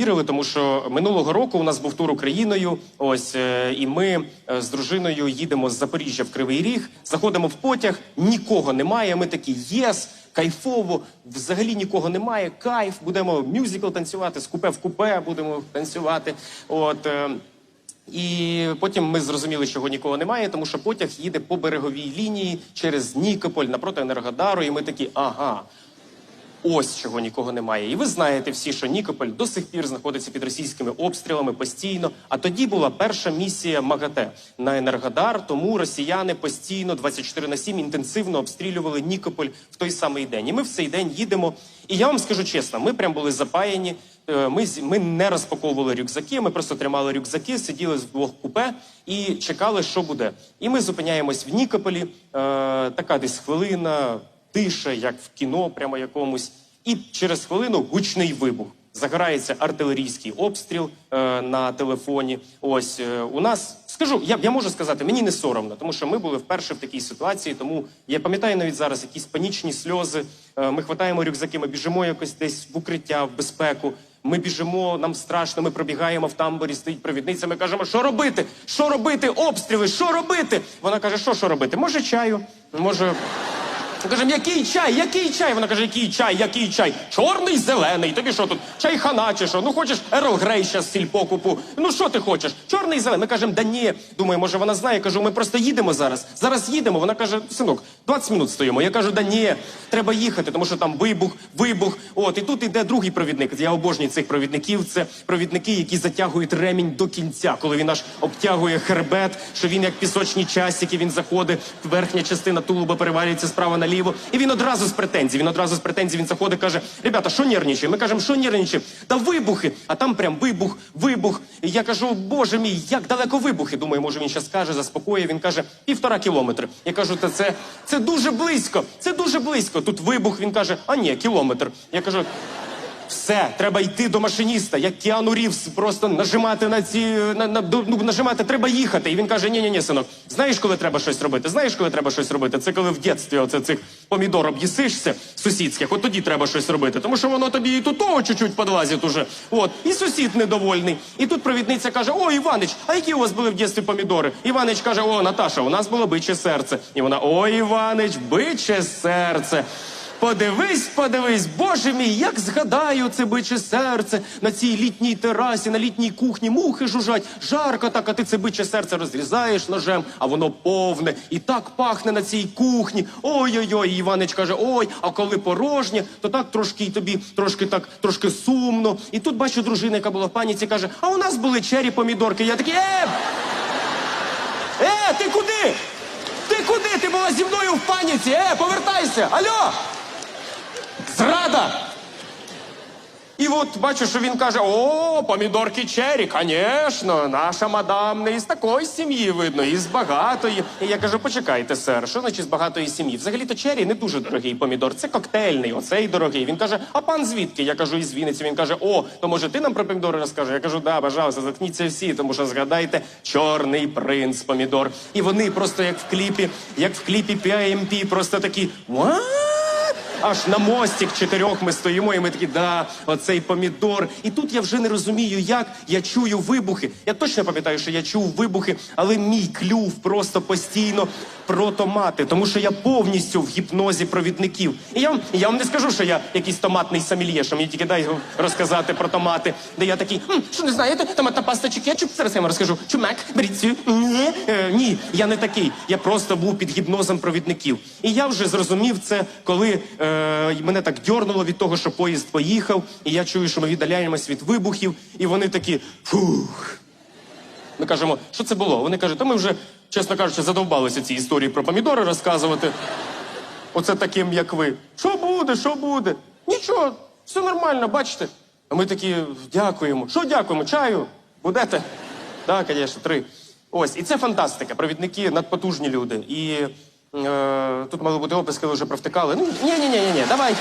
повірили, тому що минулого року у нас був тур Україною. Ось е, і ми е, з дружиною їдемо з Запоріжжя в Кривий Ріг, заходимо в потяг, нікого немає. Ми такі єс. Кайфово, взагалі нікого немає. Кайф, будемо мюзикл танцювати, з купе в купе будемо танцювати. От е, і потім ми зрозуміли, що його нікого немає, тому що потяг їде по береговій лінії через Нікополь напроти Енергодару. І ми такі, ага, ось чого нікого немає. І ви знаєте всі, що Нікополь до сих пір знаходиться під російськими обстрілами постійно. А тоді була перша місія МАГАТЕ на Енергодар. Тому росіяни постійно 24 на 7 інтенсивно обстрілювали Нікополь в той самий день. І ми в цей день їдемо. І я вам скажу чесно, ми прям були запаяні. Е, Ми, ми не розпаковували рюкзаки, ми просто тримали рюкзаки, сиділи в двох купе і чекали, що буде. І ми зупиняємось в Нікополі. Е, така десь хвилина, тиша, як в кіно, прямо якомусь. І через хвилину гучний вибух. Загорається артилерійський обстріл е, на телефоні. Ось е, у нас скажу, я, я можу сказати, мені не соромно, тому що ми були вперше в такій ситуації. Тому я пам'ятаю навіть зараз якісь панічні сльози. Е, ми хватаємо рюкзаки, ми біжимо якось десь в укриття, в безпеку. Ми біжимо, нам страшно. Ми пробігаємо в тамбурі, стоїть провідниця. Ми кажемо, що робити? Що робити? Обстріли, що робити? Вона каже, що що робити? Може, чаю, може. Ми кажемо, який чай, який чай? Вона каже, який чай, який чай? Чорний, зелений. Тобі що тут? Чай хана чи що? Ну хочеш Ерл Грей щас сільпо купу. Ну що ти хочеш? Чорний, зелений. Ми кажемо, да ні. Думаю, може вона знає. Я кажу, ми просто їдемо зараз. Зараз їдемо. Вона каже, синок, 20 минут стоїмо. Я кажу, да ні, треба їхати, тому що там вибух, вибух. От і тут іде другий провідник. Я обожнюю цих провідників. Це провідники, які затягують ремінь до кінця, коли він аж обтягує хребет, що він як пісочні часики, він заходить, верхня частина тулуба перевалюється справа наліво. І він одразу з претензій. Він одразу з претензій він заходить, каже: Ребята, що нервничаємо? Ми кажемо, що нервничаємо? Та вибухи. А там прям вибух, вибух. І я кажу, боже мій, як далеко вибухи? Думаю, може він щас скаже, заспокоює. Він каже, півтора кілометри. Я кажу, та це, це дуже близько, це дуже близько. Тут вибух. Він каже, а ні, кілометр. Я кажу. Все, треба йти до машиніста, як Кіану Рівс, просто нажимати на ці на, на ну, нажимати, треба їхати. І він каже: ні, ні, ні, синок, знаєш, коли треба щось робити? Знаєш, коли треба щось робити? Це коли в дитинстві оце цих помідор об'їсишся сусідських, от тоді треба щось робити. Тому що воно тобі і тут того чуть-чуть подлазить уже. От, і сусід недовольний. І тут провідниця каже: О, Іванич, а які у вас були в дитинстві помідори? Іванич каже: О, Наташа, у нас було биче серце. І вона: О, Іванич, биче серце. Подивись, подивись, боже мій, як згадаю це биче серце на цій літній терасі, на літній кухні, мухи жужжать, жарко так, а ти це биче серце розрізаєш ножем, а воно повне і так пахне на цій кухні. Ой-ой-ой, Іванич каже, ой, а коли порожнє, то так трошки й тобі, трошки так, трошки сумно. І тут бачу дружина, яка була в паніці, каже: а у нас були чері помідорки. Я такий, е! Е, ти куди? Ти куди? Ти була зі мною в паніці? Е, повертайся! Алло! Зрада! І от бачу, що він каже: о, помідорки чері, звісно, наша мадам не із такої сім'ї видно, із багатої. І я кажу, почекайте, сер, що значить з багатої сім'ї? Взагалі-то чері не дуже дорогий помідор, це коктейльний, оцей дорогий. Він каже, а пан звідки? Я кажу, із Вінниці. Він каже, о, то може ти нам про помідори розкажеш? Я кажу, да, пожалуйста, заткніться всі, тому що згадайте чорний принц помідор. І вони просто як в кліпі, як в кліпі PIMP, просто такі. «What?» Аж на мостик чотирьох ми стоїмо, і ми такі, да, оцей помідор. І тут я вже не розумію, як я чую вибухи. Я точно пам'ятаю, що я чув вибухи, але мій клюв просто постійно про томати, тому що я повністю в гіпнозі провідників. І я, вам- я вам не скажу, що я якийсь томатний самільє, що мені тільки дай розказати про томати. Де я такий, «М, що не знаєте, томатна паста чи кетчуп? Зараз я вам розкажу. Чумак, беріть цю. Ні, Е, ні, я не такий. Я просто був під гіпнозом провідників. І я вже зрозумів це, коли е, мене так дьорнуло від того, що поїзд поїхав, і я чую, що ми віддаляємось від вибухів, і вони такі фух. Ми кажемо, що це було? Вони кажуть, то ми вже, чесно кажучи, задовбалися ці історії про помідори розказувати. Оце таким, як ви. Що буде, що буде? Нічого, все нормально, бачите. А ми такі дякуємо. Що дякуємо? Чаю? Будете? Так, звісно, три. Ось, і це фантастика. Провідники надпотужні люди. І е, тут мали бути описки, ви вже провтикали. Ну, ні, ні, ні, ні, ні, давай.